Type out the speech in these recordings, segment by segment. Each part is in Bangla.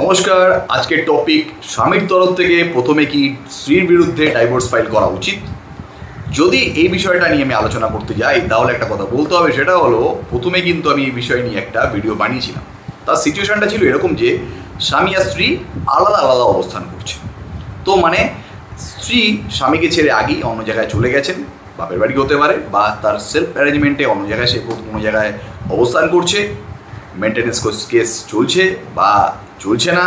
নমস্কার। আজকের টপিক স্বামীর তরফ থেকে প্রথমে কি স্ত্রীর বিরুদ্ধে ডাইভোর্স ফাইল করা উচিত? যদি এই বিষয়টা নিয়ে আমি আলোচনা করতে যাই, তাহলে একটা কথা বলতে হবে, সেটা হলো প্রথমে কিন্তু আমি এই বিষয় নিয়ে একটা ভিডিও বানিয়েছিলাম। তার সিচুয়েশনটা ছিল এরকম যে, স্বামী আর স্ত্রী আলাদা আলাদা অবস্থান করছে। তো মানে স্ত্রী স্বামীকে ছেড়ে আগেই অন্য জায়গায় চলে গেছেন, বাপের বাড়ি হতে পারে, বা তার সেলফ অ্যারেঞ্জমেন্টে অন্য জায়গায় সে কোনো জায়গায় অবস্থান করছে মেনটেন্যান্স কেস চলছে, বা চলছে না,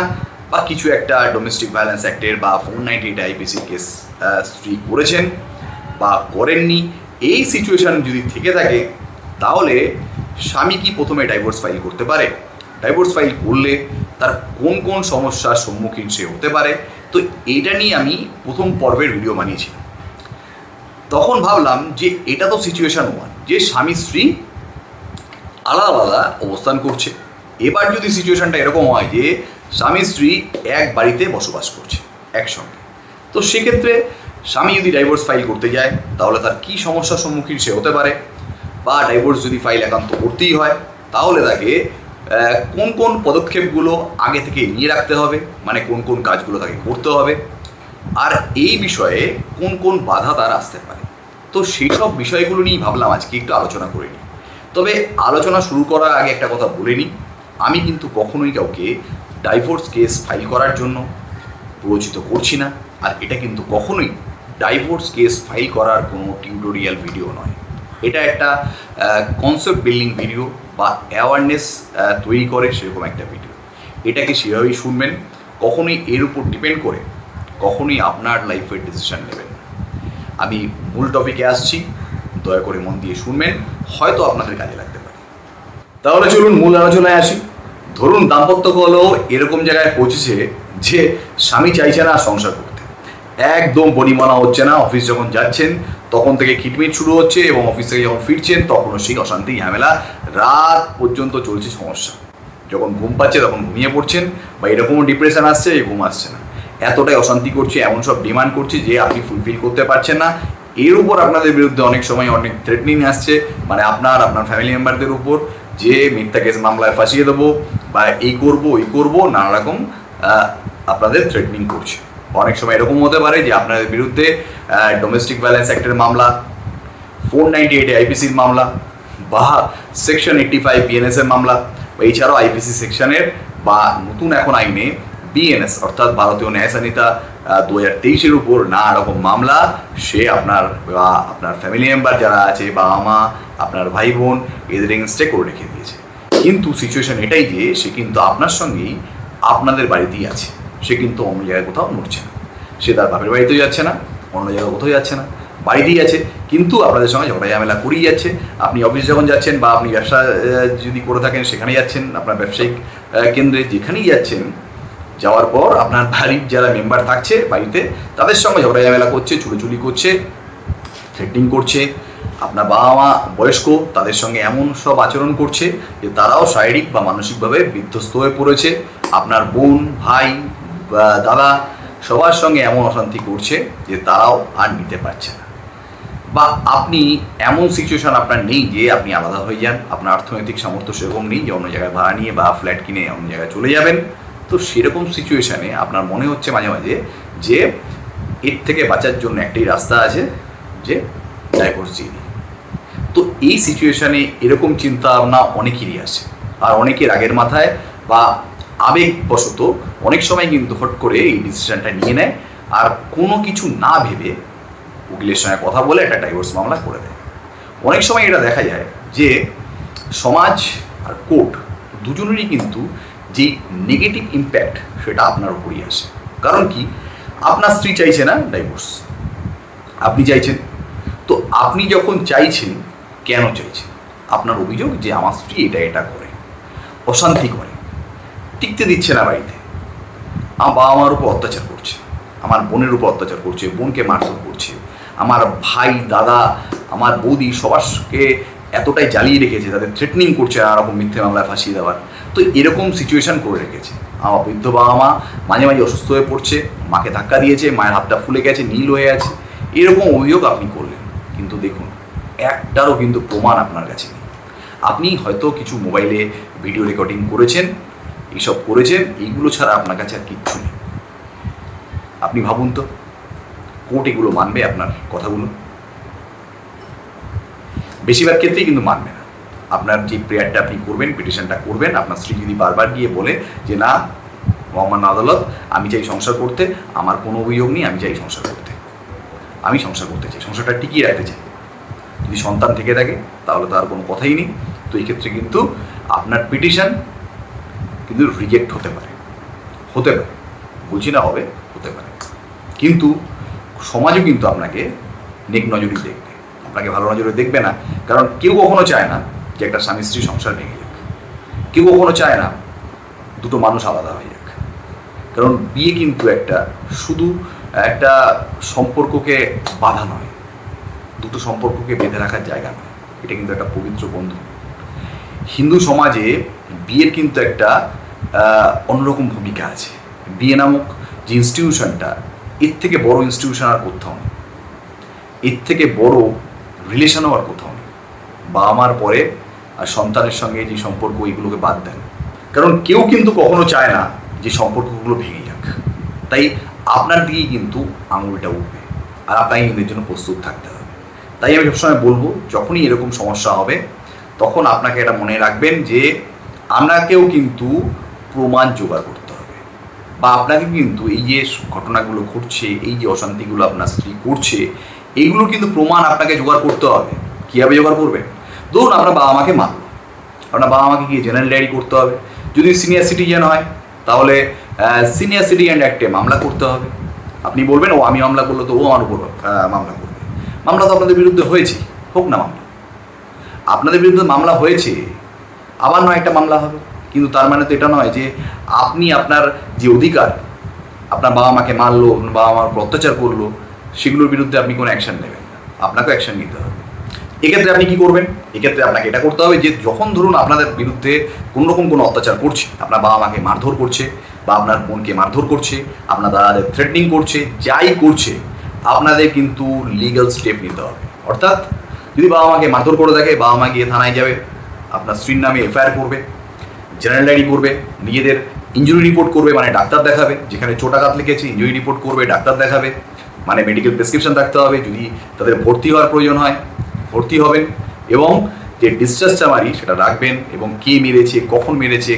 বা কিছু একটা ডোমেস্টিক ভায়োলেন্স অ্যাক্টের বা ফোর নাইনটি এইট কেস স্ত্রী করেছেন বা করেননি, এই সিচুয়েশন যদি থেকে থাকে, তাহলে স্বামী কি প্রথমে ডাইভোর্স ফাইল করতে পারে? ডাইভোর্স ফাইল করলে তার কোন কোন সমস্যার সম্মুখীন সে হতে পারে? তো এটা নিয়ে আমি প্রথম পর্বের ভিডিও বানিয়েছিলাম। তখন ভাবলাম যে এটা তো সিচুয়েশন ওয়ান যে স্বামী স্ত্রী আলাদা আলাদা অবস্থান করছে। এবার যদি সিচুয়েশনটা এরকম হয় যে স্বামী স্ত্রী এক বাড়িতে বসবাস করছে, একসঙ্গে। তো সেক্ষেত্রে স্বামী যদি ডাইভোর্স ফাইল করতে যায়, তাহলে তার কী সমস্যার সম্মুখীন সে হতে পারে? বা ডাইভোর্স যদি ফাইল একান্ত করতেই হয়, তাহলে তাকে কোন কোন পদক্ষেপগুলো আগে থেকে নিয়ে রাখতে হবে? মানে কোন কোন কাজগুলো তাকে করতে হবে? আর এই বিষয়ে কোন কোন বাধা তার আসতে পারে? তো সেই সব বিষয়গুলো নিয়েই ভাবলাম আজকে একটু আলোচনা করে নিই। তবে আলোচনা শুরু করার আগে একটা কথা বলে নিই। আমি কিন্তু কখনোই কাউকে ডাইভোর্স কেস ফাইল করার জন্য প্ররোচিত করছি না। আর এটা কিন্তু কখনোই ডাইভোর্স কেস ফাইল করার কোনো টিউটোরিয়াল ভিডিও নয়। এটা একটা কনসেপ্ট বিল্ডিং ভিডিও বা অ্যাওয়ারনেস তৈরি করে সেরকম একটা ভিডিও এটাকে সেভাবেই শুনবেন। কখনোই এর উপর ডিপেন্ড করে কখনোই আপনার লাইফের ডিসিশন নেবেন আমি মূল টপিকে আসছি। দয়া করে মন দিয়ে শুনবেন। হয়তো আপনাদের কাজে লাগতে পারে। তাহলে চলুন মূল আলোচনায় আসি। ধরুন দাম্পত্য কলহ এরকম জায়গায় পৌঁছেছে যে স্বামী চাইছে না সংসার করতে। একদম বনিমানা হচ্ছে না, অফিস যখন যাচ্ছেন, তখন থেকে খিটমিট শুরু হচ্ছে এবং অফিস থেকে যখন ফিরছেন, তখনও সেই অশান্তি, ঝামেলা, রাত পর্যন্ত চলছে সমস্যা। যখন ঘুম পাচ্ছে তখন ঘুমিয়ে পড়ছেন বা এরকমও ডিপ্রেশন আসছে ঘুম আসছে না। এতটাই অশান্তি করছে, এমন সব ডিমান্ড করছে যে আপনি ফুলফিল করতে পারছেন না। এর উপর আপনাদের বিরুদ্ধে অনেক সময় অনেক থ্রেটনিং আসছে মানে আপনার আপনার ফ্যামিলি মেম্বারদের উপর। যে মিথ্যা কেস মামলায় ফাঁসিয়ে দেবো বা এই করব, ওই করব, নানা রকম আপনাদের থ্রেটনিং করছে। অনেক সময় এরকম হতে পারে যে আপনাদের বিরুদ্ধে ডোমেস্টিক ভায়োলেন্স অ্যাক্টের মামলা ফোর নাইনটি এইটে আইপিসির মামলা, বা সেকশন এইটটি ফাইভ বিএনএস এর মামলা এছাড়াও আইপিসি সেকশনের বা নতুন এখন আইনে বিএনএস অর্থাৎ ভারতীয় ন্যায় সংহিতা দু হাজার তেইশের উপর নানা রকম মামলা, সে আপনার আপনার ফ্যামিলি মেম্বার যারা আছে বাবা মা আপনার ভাই বোন এদের এগেনস্টে করে রেখে দিয়েছে। কিন্তু সিচুয়েশন এটাই যে, সে কিন্তু আপনার সঙ্গেই আপনাদের বাড়িতেই আছে। সে কিন্তু অন্য জায়গায় কোথাও নড়ছে না। সে তার বাপের বাড়িতেও যাচ্ছে না, অন্য জায়গায় কোথাও যাচ্ছে না, বাড়িতেই আছে। কিন্তু আপনাদের সঙ্গে ঝগড়া ঝামেলা করেই যাচ্ছে। আপনি অফিস যখন যাচ্ছেন বা আপনি ব্যবসা যদি করে থাকেন, সেখানে যাচ্ছেন, আপনার ব্যবসায়িক কেন্দ্রে যেখানেই যাচ্ছেন, যাওয়ার পর আপনার বাড়ির যারা মেম্বার থাকছে বাড়িতে, তাদের সঙ্গে ঝগড়া ঝামেলা করছে চুলোচুলি করছে থ্রেটিং করছে। আপনার বাবা মা বয়স্ক, তাদের সঙ্গে এমন সব আচরণ করছে যে তারাও শারীরিক বা মানসিকভাবে বিধ্বস্ত হয়ে পড়েছে। আপনার বোন, ভাই দাদা সবার সঙ্গে এমন অশান্তি করছে যে তারাও আর নিতে পারছে না। বা আপনি এমন সিচুয়েশন আপনার নেই যে আপনি আলাদা হয়ে যান। আপনার অর্থনৈতিক সামর্থ্য সেরকম নেই যে অন্য জায়গায় ভাড়া নিয়ে বা ফ্ল্যাট কিনে অন্য জায়গায় চলে যাবেন। তো সেরকম সিচুয়েশানে আপনার মনে হচ্ছে মাঝে মাঝে যে এর থেকে বাঁচার জন্য একটাই রাস্তা আছে, যে ডাইভোর্স দিয়ে এই সিচুয়েশনে এরকম চিন্তা ভাবনা অনেকেরই আসে আর অনেকের আগের মাথায় বা আবেগবশত অনেক সময় কিন্তু হট করে এই ডিসিশনটা নিয়ে নেয়। আর কোনো কিছু না ভেবে উকিলের সঙ্গে কথা বলে একটা ডাইভোর্স মামলা করে দেয়। অনেক সময় এটা দেখা যায় যে সমাজ আর কোর্ট দুজনেরই কিন্তু যে নেগেটিভ ইম্প্যাক্ট সেটা আপনার উপরই আসে। কারণ কি? আপনার স্ত্রী চাইছে না ডাইভোর্স আপনি চাইছেন। তো আপনি যখন চাইছেন কেন চাইছেন আপনার অভিযোগ যে আমার স্ত্রী এটা এটা করে, অশান্তি করে, টিকতে দিচ্ছে না বাড়িতে। আমার বাবা মার উপর অত্যাচার করছে, আমার বোনের উপর অত্যাচার করছে, বোনকে মারধর করছে, আমার ভাই, দাদা, আমার বৌদি সবারকে এতটাই জ্বালিয়ে রেখেছে, তাদের থ্রেটনিং করছে নানা মিথ্যে মামলায় ফাঁসিয়ে দেওয়ার। তো এরকম সিচুয়েশন করে রেখেছে। আমার বৃদ্ধ বাবা মা মাঝে মাঝে অসুস্থ হয়ে পড়ছে, মাকে ধাক্কা দিয়েছে, মায়ের হাতটা ফুলে গেছে, নীল হয়ে আছে। এরকম অভিযোগ আপনি করলেন। কিন্তু দেখুন একটারও কিন্তু প্রমাণ আপনার কাছে নেই। আপনি হয়তো কিছু মোবাইলে ভিডিও রেকর্ডিং করেছেন, এইসব করেছেন, এইগুলো ছাড়া আপনার কাছে আর কিচ্ছু নেই। আপনি ভাবুন তো, কোর্ট এগুলো মানবে আপনার কথাগুলো? বেশিরভাগ ক্ষেত্রেই কিন্তু মানবে না। আপনার যে প্রেয়ারটা আপনি করবেন পিটিশনটা করবেন, আপনার স্ত্রী যদি বারবার গিয়ে বলে যে, না, মহামান্য আদালত, আমি চাই সংসার করতে, আমার কোনো অভিযোগ নেই, আমি চাই সংসার করতে। আমি সংসার করতে চাই। সংসারটা টিকিয়ে রাখতে চাই। যদি সন্তান থেকে থাকে, তাহলে তার কোনো কথাই নেই। তো এই ক্ষেত্রে কিন্তু আপনার পিটিশন কিন্তু রিজেক্ট হতে পারে। হতে পারে। বলছি না হবে, হতে পারে। কিন্তু সমাজও কিন্তু আপনাকে নেক নজরই দেখবে। আপনাকে ভালো নজরে দেখবে না। কারণ কেউ কখনো চায় না যে একটা স্বামী স্ত্রী সংসার ভেঙে যাক। কেউ কখনো চায় না দুটো মানুষ আলাদা হয়ে যাক। কারণ বিয়ে কিন্তু একটা শুধু একটা সম্পর্ককে বাধা নয়। দুটো সম্পর্ককে বেঁধে রাখার জায়গা নয়। এটা কিন্তু একটা পবিত্র বন্ধন হিন্দু সমাজে বিয়ের কিন্তু একটা অন্যরকম ভূমিকা আছে। বিয়ে নামক যে ইনস্টিটিউশনটা এর থেকে বড় ইনস্টিটিউশন আর কোথাও নেই। এর থেকে বড় রিলেশনও আর কোথাও নেই। বাবা মার পরে আর সন্তানের সঙ্গে যে সম্পর্ক, এগুলোকে বাদ দেন। কারণ কেউ কিন্তু কখনো চায় না যে সম্পর্কগুলো ভেঙে যাক। তাই আপনার দিকেই কিন্তু আঙুলটা উঠবে। আর আপনাকে কিন্তু জন্য প্রস্তুত থাকতে হবে। তাই আমি সবসময় বলব, যখনই এরকম সমস্যা হবে, তখন আপনাকে এটা মনে রাখবেন যে আপনাকেও কিন্তু প্রমাণ জোগাড় করতে হবে। বা আপনাকে কিন্তু এই যে ঘটনাগুলো ঘটছে, এই যে অশান্তিগুলো আপনার স্ত্রী করছে এইগুলো কিন্তু প্রমাণ আপনাকে জোগাড় করতে হবে। কীভাবে জোগাড় করবেন? ধরুন আপনার বাবা মাকে মারলো। আপনার বাবা মাকে গিয়ে জেনারেল ডায়েরি করতে হবে। যদি সিনিয়র সিটিজেন হয়, তাহলে সিনিয়র সিটিজেন অ্যাক্টে মামলা করতে হবে। আপনি বলবেন, ও, আমি মামলা করলে তো ও আমার উপর মামলা করবে মামলা তো আপনাদের বিরুদ্ধে হয়েছে, হোক না মামলা। আপনাদের বিরুদ্ধে মামলা হয়েছে, আবার নয় একটা মামলা হবে। কিন্তু তার মানে তো এটা নয় যে আপনি আপনার যে অধিকার, আপনার বাবা মাকে মারলো, বাবা মার উপর অত্যাচার করল, সেগুলোর বিরুদ্ধে আপনি কোনো অ্যাকশন নেবেন না। আপনাকেও অ্যাকশন নিতে হবে। এক্ষেত্রে আপনি কি করবেন? এক্ষেত্রে আপনাকে এটা করতে হবে যে যখন ধরুন আপনাদের বিরুদ্ধে কোনো রকম কোনো অত্যাচার করছে, আপনার বাবা মাকে মারধর করছে বা আপনার বোনকে মারধর করছে, আপনার দাদাদের থ্রেটনিং করছে, যাই করছে আপনাদের কিন্তু লিগ্যাল স্টেপ নিতে হবে। অর্থাৎ যদি বাবা মাকে মারধর করে থাকে বাবা মা গিয়ে থানায় যাবে, আপনার স্ত্রীর নামে এফআইআর করবে জেনারেল ডায়েরি করবে, নিজেদের ইঞ্জুরি রিপোর্ট করবে মানে ডাক্তার দেখাবে, যেখানে চোটাঘাত লিখেছে ইঞ্জুরি রিপোর্ট করবে, ডাক্তার দেখাবে মানে মেডিকেল প্রেসক্রিপশন রাখতে হবে, যদি তাদের ভর্তি হওয়ার প্রয়োজন হয়, ভর্তি হবেন এবং যে ডিসচার্জ চামারি, সেটা রাখবেন এবং কে মেরেছে, কখন মেরেছে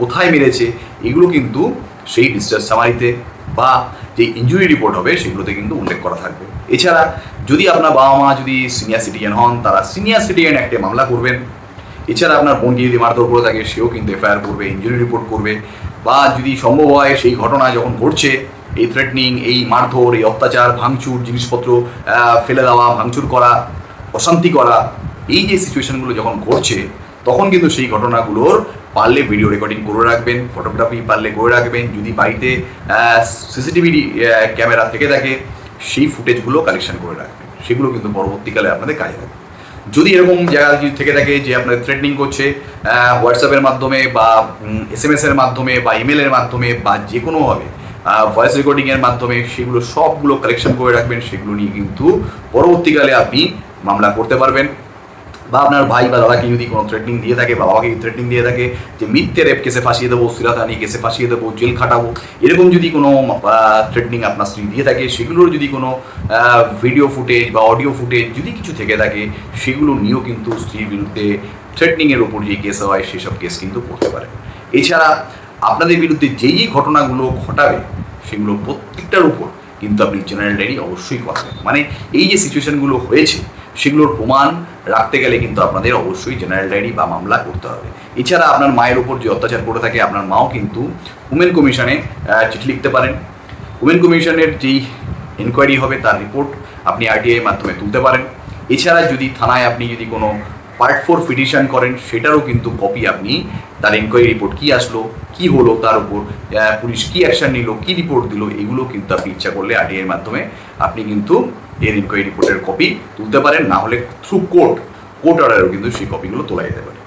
কোথায় মেরেছে, এগুলো কিন্তু সেই ডিসচার্জ চামারিতে বা যে ইঞ্জুরি রিপোর্ট হবে সেগুলোতে কিন্তু উল্লেখ করা থাকবে। এছাড়া যদি আপনার বাবা মা যদি সিনিয়র সিটিজেন হন, তারা সিনিয়র সিটিজেন অ্যাক্টে মামলা করবেন। এছাড়া আপনার বোনকে যদি মারধর করে থাকে, সেও কিন্তু এফআইআর করবে ইঞ্জুরি রিপোর্ট করবে। বা যদি সম্ভব হয় সেই ঘটনা যখন ঘটছে, এই থ্রেটনিং এই মারধর, এই অত্যাচার, ভাঙচুর, জিনিসপত্র ফেলে দেওয়া, ভাঙচুর করা, অশান্তি করা, এই যে সিচুয়েশনগুলো যখন ঘটছে, তখন কিন্তু সেই ঘটনাগুলোর পারলে ভিডিও রেকর্ডিং করে রাখবেন ফটোগ্রাফি পারলে করে রাখবেন, যদি বাড়িতে সিসিটিভি ক্যামেরা থেকে থাকে সেই ফুটেজগুলো কালেকশন করে রাখবেন। সেগুলো কিন্তু পরবর্তীকালে আপনাদের কাজে লাগবে। যদি এরকম জায়গা যদি থেকে থাকে যে আপনার থ্রেটনিং করছে হোয়াটসঅ্যাপের মাধ্যমে বা এস এম এর মাধ্যমে বা ইমেলের মাধ্যমে বা যে কোনোভাবে ভয়েস রেকর্ডিংয়ের মাধ্যমে সেগুলো সবগুলো কালেকশন করে রাখবেন, সেগুলো নিয়ে কিন্তু পরবর্তীকালে আপনি মামলা করতে পারবেন। বা আপনার ভাই বা দাদাকে যদি কোনো থ্রেটনিং দিয়ে থাকে বা বাবাকে থ্রেটনিং দিয়ে থাকে, যে মিথ্যে রেপ কেসে ফাঁসিয়ে দেবো সিরাতানি কেসে ফাঁসিয়ে দেবো, জেল খাটাবো, এরকম যদি কোনো থ্রেটনিং আপনার স্ত্রী দিয়ে থাকে, সেগুলোর যদি কোনো ভিডিও ফুটেজ বা অডিও ফুটেজ যদি কিছু থেকে থাকে, সেগুলো নিয়েও কিন্তু স্ত্রীর বিরুদ্ধে থ্রেটনিংয়ের ওপর যে কেস হয়, সেসব কেস কিন্তু করতে পারে। এছাড়া আপনাদের বিরুদ্ধে যেই যেই ঘটনাগুলো ঘটাবে, সেগুলো প্রত্যেকটার উপর কিন্তু আপনি জেনারেল ডায়েরি অবশ্যই করাবেন। মানে এই যে সিচুয়েশনগুলো হয়েছে, সেগুলোর প্রমাণ রাখতে গেলে কিন্তু আপনাদের অবশ্যই জেনারেল ডায়েরি বা মামলা করতে হবে। এছাড়া আপনার মায়ের উপর যে অত্যাচার করে থাকে, আপনার মাও কিন্তু উমেন কমিশনে চিঠি লিখতে পারেন। উমেন কমিশনের যেই এনকোয়ারি হবে, তার রিপোর্ট আপনি আরটিআই মাধ্যমে তুলতে পারেন। এছাড়া যদি থানায় আপনি যদি কোনো পার্ট ফোর পিটিশন করেন, সেটারও কিন্তু কপি আপনি তার এনকোয়ারি রিপোর্ট কি আসলো, কি হলো তার উপর পুলিশ কি অ্যাকশন নিল, কি রিপোর্ট দিল, এগুলো কিন্তু আপনি ইচ্ছা করলে আরটিআই এর মাধ্যমে আপনি কিন্তু এর ইনকোয়ারি রিপোর্টের কপি তুলতে পারেন। না হলে থ্রু কোর্ট কোর্ট অর্ডারেও কিন্তু সেই কপিগুলো তোলা যেতে পারে।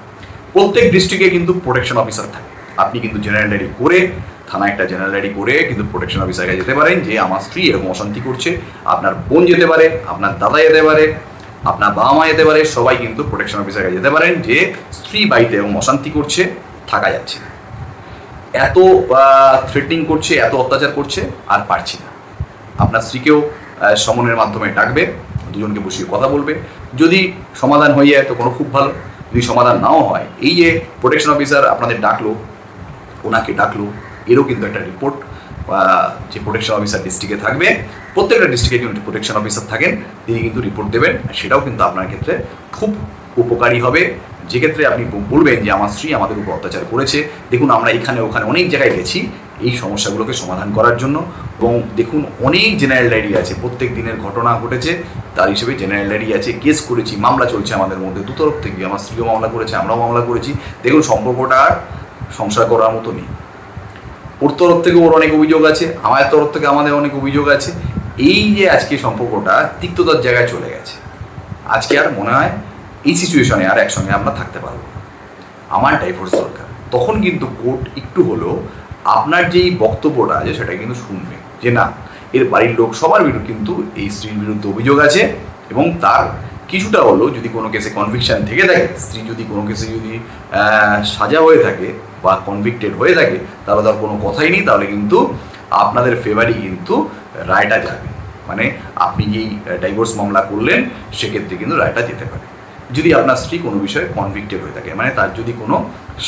প্রত্যেক ডিস্ট্রিক্টে কিন্তু প্রোটেকশন অফিসার থাকে। আপনি কিন্তু জেনারেল ডায়েরি করে, থানায় একটা জেনারেল ডায়েরি করে কিন্তু প্রোটেকশন অফিসারকে যেতে পারেন যে আমার স্ত্রী এরকম অশান্তি করছে, আপনার বোন যেতে পারে, আপনার দাদা যেতে পারে আপনার বাবা মা যেতে পারে, সবাই কিন্তু প্রোটেকশন অফিসারকে যেতে পারেন, যে স্ত্রী বাড়িতে এবং অশান্তি করছে, থাকা যাচ্ছে না। এত থ্রেটিং করছে, এত অত্যাচার করছে, আর পারছি না। আপনার স্ত্রীকেও সমনের মাধ্যমে ডাকবে, দুজনকে বসিয়ে কথা বলবে। যদি সমাধান হয়ে যায়, তো কোনো খুব ভালো। যদি সমাধান নাও হয়, এই যে প্রোটেকশন অফিসার আপনাদের ডাকলো, ওনাকে ডাকলো, এরও কিন্তু একটা রিপোর্ট যে প্রোটেকশন অফিসার ডিস্ট্রিক্টে থাকবে, প্রত্যেকটা ডিস্ট্রিক্টে কিন্তু প্রোটেকশন অফিসার থাকেন, তিনি কিন্তু রিপোর্ট দেবেন, সেটাও কিন্তু আপনার ক্ষেত্রে খুব উপকারী হবে। যে ক্ষেত্রে আপনি বলবেন যে আমার স্ত্রী আমাদের উপর অত্যাচার করেছে, দেখুন আমরা এখানে, ওখানে অনেক জায়গায় গেছি এই সমস্যাগুলোকে সমাধান করার জন্য এবং দেখুন অনেক জেনারেল ডায়েরি আছে, প্রত্যেক দিনের ঘটনা ঘটেছে, তার হিসেবে জেনারেল ডায়েরি আছে কেস করেছি, মামলা চলছে আমাদের মধ্যে দু তরফ থেকে, আমার স্ত্রীও মামলা করেছে, আমরাও মামলা করেছি। দেখুন সম্পর্কটা সংসার করার মতো নেই। ওর তরফ থেকে ওর অনেক অভিযোগ আছে আমার তরফ থেকে আমাদের অনেক অভিযোগ আছে। এই যে আজকে সম্পর্কটা তিক্ততার জায়গায় চলে গেছে। আজকে আর মনে হয় এই সিচুয়েশনে আর একসঙ্গে আমরা থাকতে পারব। আমার ডাইভোর্স দরকার। তখন কিন্তু কোর্ট একটু হলেও আপনার যেই বক্তব্যটা আছে, সেটা কিন্তু শুনবে। যে না, এর বাড়ির লোক সবার বিরুদ্ধে কিন্তু এই স্ত্রীর বিরুদ্ধে অভিযোগ আছে এবং তার কিছুটা হলো যদি কোনো কেসে কনভিকশন থেকে থাকে, স্ত্রী যদি কোনো কেসে যদি সাজা হয়ে থাকে বা কনভিক্টেড হয়ে থাকে, তাহলে তার কোনো কথাই নেই, তাহলে কিন্তু আপনাদের ফেভারই কিন্তু রায়টা যাবে। মানে আপনি যেই ডাইভোর্স মামলা করলেন, সেক্ষেত্রে কিন্তু রায়টা যেতে পারে। যদি আপনার স্ত্রী কোনো বিষয়ে কনভিক্টেড হয়ে থাকে মানে তার যদি কোনো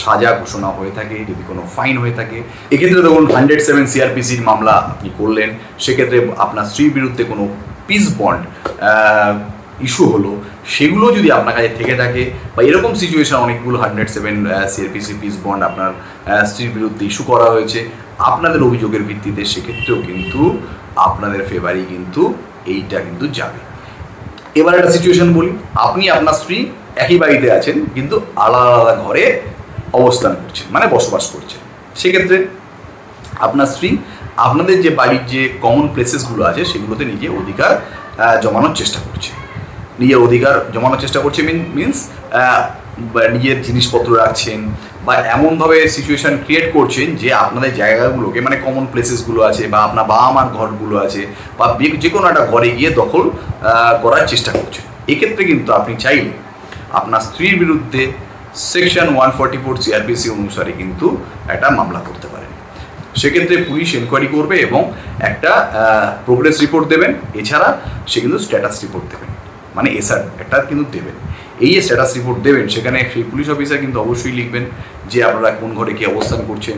সাজা ঘোষণা হয়ে থাকে, যদি কোনো ফাইন হয়ে থাকে, এক্ষেত্রে ধরুন হান্ড্রেড সেভেন সিআরপিসির মামলা আপনি করলেন, সেক্ষেত্রে আপনার স্ত্রীর বিরুদ্ধে কোনো পিস বন্ড ইস্যু হলো সেগুলো যদি আপনার কাছে থেকে থাকে, বা এরকম সিচুয়েশন অনেকগুলো hundred seven CrPC peace bond আপনার স্ত্রীর বিরুদ্ধে ইস্যু করা হয়েছে, আপনাদের অভিযোগের ভিত্তিতে সেক্ষেত্রেও কিন্তু আপনাদের ফেভারই কিন্তু এইটা কিন্তু যাবে। এবার একটা সিচুয়েশন বলি, আপনি আপনার স্ত্রী একই বাড়িতে আছেন, কিন্তু আলাদা আলাদা ঘরে অবস্থান করছেন মানে বসবাস করছেন। সেক্ষেত্রে আপনার স্ত্রী আপনাদের যে বাড়ির যে কমন প্লেসেসগুলো আছে, সেগুলোতে নিজে অধিকার জমানোর চেষ্টা করছে। নিজের অধিকার জমানোর চেষ্টা করছে মিনস নিজের জিনিসপত্র রাখছেন বা এমনভাবে সিচুয়েশন ক্রিয়েট করছেন যে আপনাদের জায়গাগুলোকে মানে কমন প্লেসেসগুলো আছে বা আপনার বাবা মার ঘরগুলো আছে বা যে কোনো একটা ঘরে গিয়ে দখল করার চেষ্টা করছেন। এক্ষেত্রে কিন্তু আপনি চাইলে আপনার স্ত্রীর বিরুদ্ধে section one forty four CrPC অনুসারে কিন্তু একটা মামলা করতে পারেন। সেক্ষেত্রে পুলিশ এনকোয়ারি করবে এবং একটা প্রোগ্রেস রিপোর্ট দেবেন। এছাড়া সে কিন্তু স্ট্যাটাস রিপোর্ট দেবেন। মানে এসআর একটা কিন্তু দেবেন। এই যে স্ট্যাটাস রিপোর্ট দেবেন, সেখানে সেই পুলিশ অফিসার কিন্তু অবশ্যই লিখবেন যে আপনারা কোন ঘরে কি অবস্থান করছেন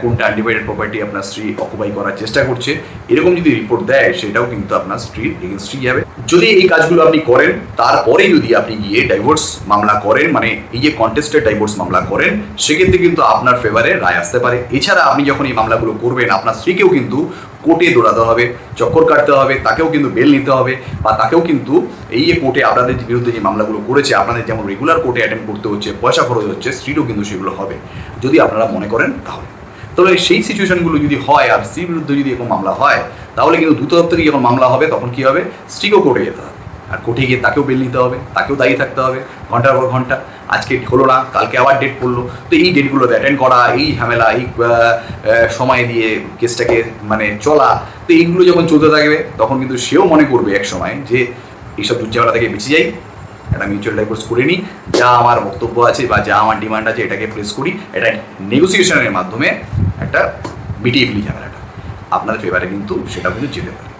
কোনটা আনডিভাইডেড প্রপার্টি আপনার স্ত্রী অকুপাই করার চেষ্টা করছে। এরকম যদি রিপোর্ট দেয়, সেটাও কিন্তু আপনার স্ত্রীর এগেনস্টই যাবে। যদি এই কাজগুলো আপনি করেন, তারপরে যদি আপনি গিয়ে ডাইভোর্স মামলা করেন মানে এই যে কন্টেস্টেড ডাইভোর্স মামলা করেন, সেক্ষেত্রে কিন্তু আপনার ফেভারে রায় আসতে পারে। এছাড়া আপনি যখন এই মামলাগুলো করবেন, আপনার স্ত্রীকেও কিন্তু কোর্টে দৌড়াতে হবে, চক্কর কাটতে হবে, তাকেও কিন্তু বেল নিতে হবে বা তাকেও কিন্তু এই কোর্টে আপনাদের বিরুদ্ধে যে মামলাগুলো করেছে, আপনাদের যেমন রেগুলার কোর্টে অ্যাটেন্ড করতে হচ্ছে, পয়সা খরচ হচ্ছে স্ত্রীরও কিন্তু সেগুলো হবে। যদি আপনারা মনে করেন তাহলে। তবে সেই সিচুয়েশনগুলো যদি হয় আর স্ত্রীর বিরুদ্ধে যদি এরকম মামলা হয়, তাহলে কিন্তু দু তরফ থেকে যখন মামলা হবে, তখন কি হবে? স্ত্রীকেও কোর্টে যেতে হবে। আর কোর্টে গিয়ে তাকেও বেল নিতে হবে, তাকেও দাঁড়িয়ে থাকতে হবে, ঘণ্টার পর ঘণ্টা। আজকে হলো না, কালকে আবার ডেট পড়ল। তো এই ডেটগুলোতে অ্যাটেন্ড করা, এই ঝামেলা, এই সময় দিয়ে কেসটাকে মানে চলা, তো এইগুলো যখন চলতে থাকবে, তখন কিন্তু সেও মনে করবে এক সময় যে এইসব দুর্ঝামেলা থেকে বেঁচে যাই। একটা মিউচুয়াল ডাইভোর্স করে নিই। যা আমার বক্তব্য আছে বা যা আমার ডিমান্ড আছে, এটাকে প্লেস করি। এটা নেগোসিয়েশনের মাধ্যমে একটা মিটিয়ে ঝামেলাটা। আপনাদের ফেভারে কিন্তু সেটাও কিন্তু যেতে পারে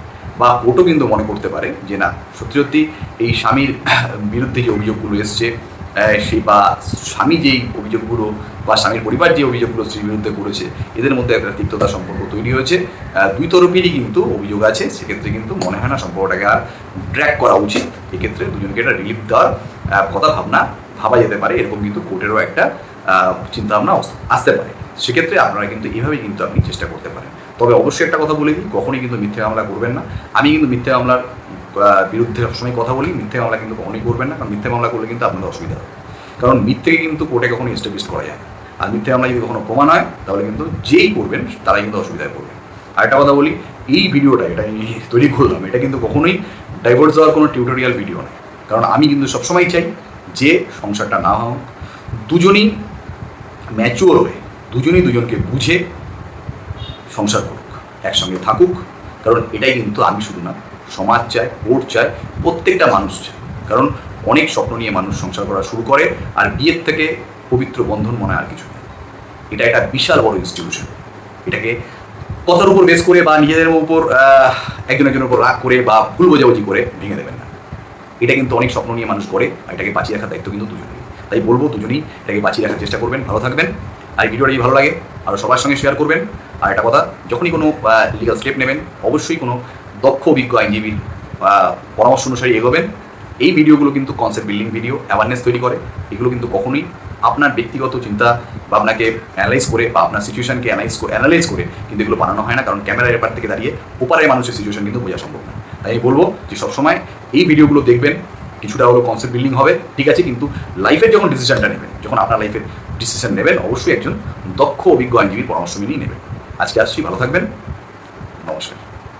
বা কোর্টও কিন্তু মনে করতে পারে যে না, সত্যি সত্যি এই স্বামীর বিরুদ্ধে যে অভিযোগগুলো এসছে সেই বা স্বামী যেই অভিযোগগুলো বা স্বামীর পরিবার যে অভিযোগগুলো স্ত্রীর বিরুদ্ধে করেছে, এদের মধ্যে একটা তিক্ততা সম্পর্ক তৈরি হয়েছে। দুই তরফেরই কিন্তু অভিযোগ আছে, সেক্ষেত্রে কিন্তু মনে হয় না সম্পর্কটাকে আর ড্র্যাক করা উচিত। এক্ষেত্রে দুজনকে একটা রিলিফ দেওয়ার কথা ভাবনা ভাবা যেতে পারে। এরকম কিন্তু কোর্টেরও একটা চিন্তা ভাবনা আসতে পারে। সেক্ষেত্রে আপনারা কিন্তু এইভাবেই কিন্তু আপনি চেষ্টা করতে পারেন। তবে অবশ্যই একটা কথা বলে দিই, কখনোই কিন্তু মিথ্যে মামলা করবেন না। আমি কিন্তু মিথ্যে মামলার বিরুদ্ধে সবসময় কথা বলি, মিথ্যে মামলা কিন্তু কখনোই করবেন না, কারণ মিথ্যে মামলা করলে কিন্তু আপনাদের অসুবিধা হবে। কারণ মিথ্যেকে কিন্তু কোর্টে কখনো এস্টাবলিশ করা যায় আর মিথ্যে মামলা যদি কখনো প্রমাণ হয়, তাহলে কিন্তু যেই করবেন, তারাই কিন্তু অসুবিধায় পড়বে। আর একটা কথা বলি, এই ভিডিওটা, এটা আমি তৈরি করলাম, এটা কিন্তু কখনোই ডাইভোর্স দেওয়ার কোনো টিউটোরিয়াল ভিডিও নয়। কারণ আমি কিন্তু সবসময় চাই যে সংসারটা না হোক দুজনই ম্যাচিওর হয়ে, দুজনই দুজনকে বুঝে সংসার করুক, একসঙ্গে থাকুক কারণ এটাই কিন্তু আমি শুধু না, সমাজ চায় কোর্ট চায়, প্রত্যেকটা মানুষ চায়। কারণ অনেক স্বপ্ন নিয়ে মানুষ সংসার করা শুরু করে, আর বিয়ের থেকে পবিত্র বন্ধন মনে আর কিছু নেই। এটা একটা বিশাল বড় ইনস্টিটিউশন এটাকে কথার উপর বেস করে বা নিজেদের উপর একজন একজনের উপর রাগ করে বা ভুল বোঝাবুঝি করে ভেঙে দেবেন না। এটা কিন্তু অনেক স্বপ্ন নিয়ে মানুষ করে, আর এটাকে বাঁচিয়ে রাখার দায়িত্ব কিন্তু দুজনেই তাই বলব, দুজনেই এটাকে বাঁচিয়ে রাখার চেষ্টা করবেন, ভালো থাকবেন। আর ভিডিওটা যদি ভালো লাগে, আর সবার সঙ্গে শেয়ার করবেন। আর একটা কথা, যখনই কোনো লিগাল স্টেপ নেবেন, অবশ্যই কোনো দক্ষ, অভিজ্ঞ আইনজীবীর পরামর্শ অনুসারে এগোবেন। এই ভিডিওগুলো কিন্তু কনসেপ্ট বিল্ডিং ভিডিও অ্যাওয়ারনেস তৈরি করে। এগুলো কিন্তু কখনোই আপনার ব্যক্তিগত চিন্তা বা আপনাকে অ্যানালাইজ করে বা আপনার সিচুয়েশনকে অ্যানালাইজ অ্যানালাইজ করে কিন্তু এগুলো বানানো হয় না। কারণ ক্যামেরার এপার থেকে দাঁড়িয়ে ওপারের মানুষের সিচুয়েশন কিন্তু বোঝা সম্ভব না। তাই আমি বলব যে সবসময় এই ভিডিওগুলো দেখবেন, কিছুটা হলো কনসেপ্ট বিল্ডিং হবে। ঠিক আছে, কিন্তু লাইফের যখন ডিসিশনটা নেবেন, যখন আপনার লাইফের ডিসিশন নেবেন, অবশ্যই একজন দক্ষ, অভিজ্ঞ আইনজীবীর পরামর্শ নিয়েই নেবেন। আজকে আসছি, ভালো থাকবেন। নমস্কার।